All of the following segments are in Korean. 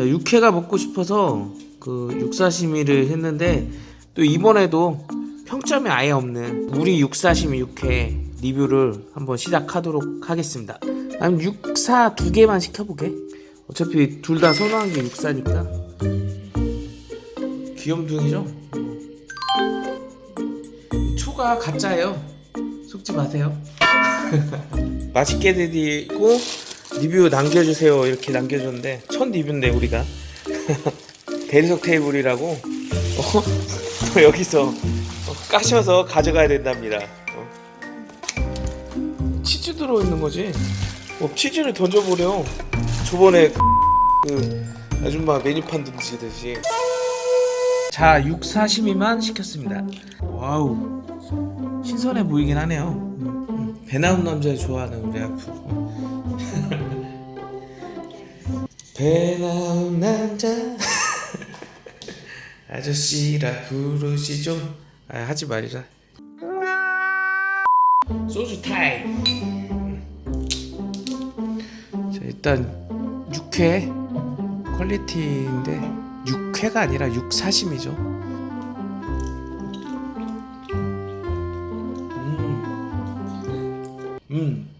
자 육회가 먹고 싶어서 그 육사시미를 했는데 또 이번에도 평점이 아예 없는 우리 육사시미 육회 리뷰를 한번 시작하도록 하겠습니다. 아니면 육사 두 개만 시켜보게. 어차피 둘 다 선호한 게 육사니까. 귀염둥이죠? 초가 가짜예요. 속지 마세요. 맛있게 드리고 리뷰 남겨주세요 이렇게 남겨줬는데 첫 리뷰인데 우리가 대리석 테이블이라고 어? 또 여기서 어, 까셔서 가져가야 된답니다. 어. 치즈 들어있는 거지? 어, 치즈를 던져버려. 저번에 그 아줌마 메뉴판 던지듯이. 자, 육사시미만 시켰습니다. 와우, 신선해 보이긴 하네요. 음, 음. 배 나온 남자 좋아하는 우리 아프. 배 나온 남자 아저씨라 부르시죠. 아 하지 말자. 소주 타임. 자 일단 육회 퀄리티인데 육회가 아니라 육사심이죠. 음. 음.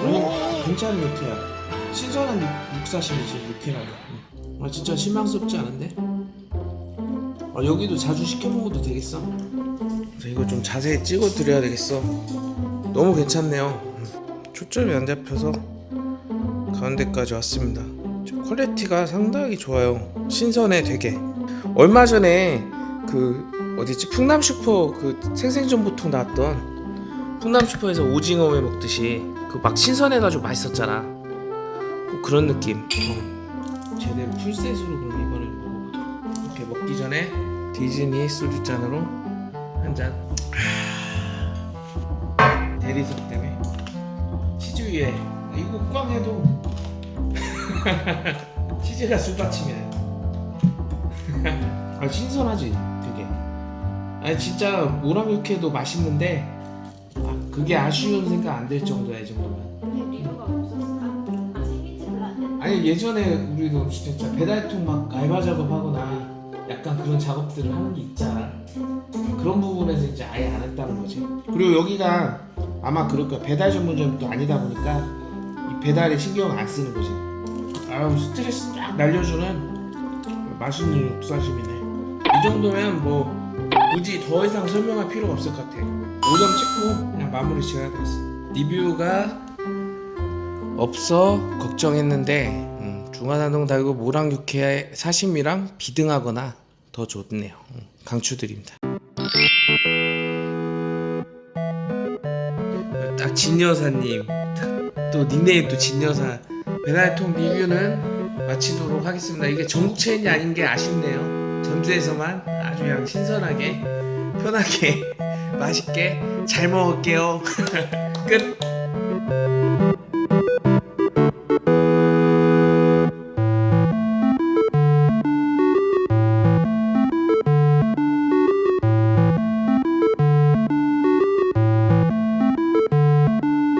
오, 괜찮은 육회야. 신선한 육, 육사심이지 육회라고. 음. 아 진짜 실망스럽지 않은데? 아, 여기도 자주 시켜 먹어도 되겠어. 이거 좀 자세히 찍어 드려야 되겠어. 너무 괜찮네요. 음. 초점이 안 잡혀서 가운데까지 왔습니다. 저 퀄리티가 상당히 좋아요. 신선해 되게. 얼마 전에 그 어디지 풍남 슈퍼 그 생생정보통 나왔던 풍남 슈퍼에서 오징어 회 먹듯이 그 막 신선해가지고 맛있었잖아. 꼭 그런 느낌. 어. 제대로 풀셋으로 그럼 이번에 먹어보도록. 이렇게 먹기 전에 디즈니 소주 잔으로 한 잔. 대리석 때문에 치즈 위에 이거 꽝 해도 치즈가 술받침이네. 아 신선하지 되게. 아니 진짜 모람육회도 맛있는데 아, 그게 아쉬운 생각 안 들 정도야 이 정도면. 근데 리뷰가 없었을 아니 예전에 우리도 진짜 배달통 막 알바 작업하거나 약간 그런 작업들을 하는 게 있잖아. 그런 부분에서 이제 아예 안 했다는 거지. 그리고 여기가 아마 그럴 거야. 배달 전문점도 아니다 보니까 이 배달에 신경 안 쓰는 거지. 아우 스트레스 쫙 날려주는 맛있는 육사심이네. 이 정도면 뭐 굳이 더 이상 설명할 필요가 없을 것 같아. 5점 찍고 그냥 마무리 지어야 되겠어. 리뷰가 없어 걱정했는데 음, 중화단동 달고 모랑 육회 사심이랑 비등하거나 더 좋네요. 음, 강추드립니다. 딱 진여사님 또 닉네임도 진여사 배달통 리뷰는 마치도록 하겠습니다. 이게 전국 체인이 아닌 게 아쉽네요. 전주에서만 아주 그냥 신선하게 편하게 맛있게 잘 먹을게요. 끝.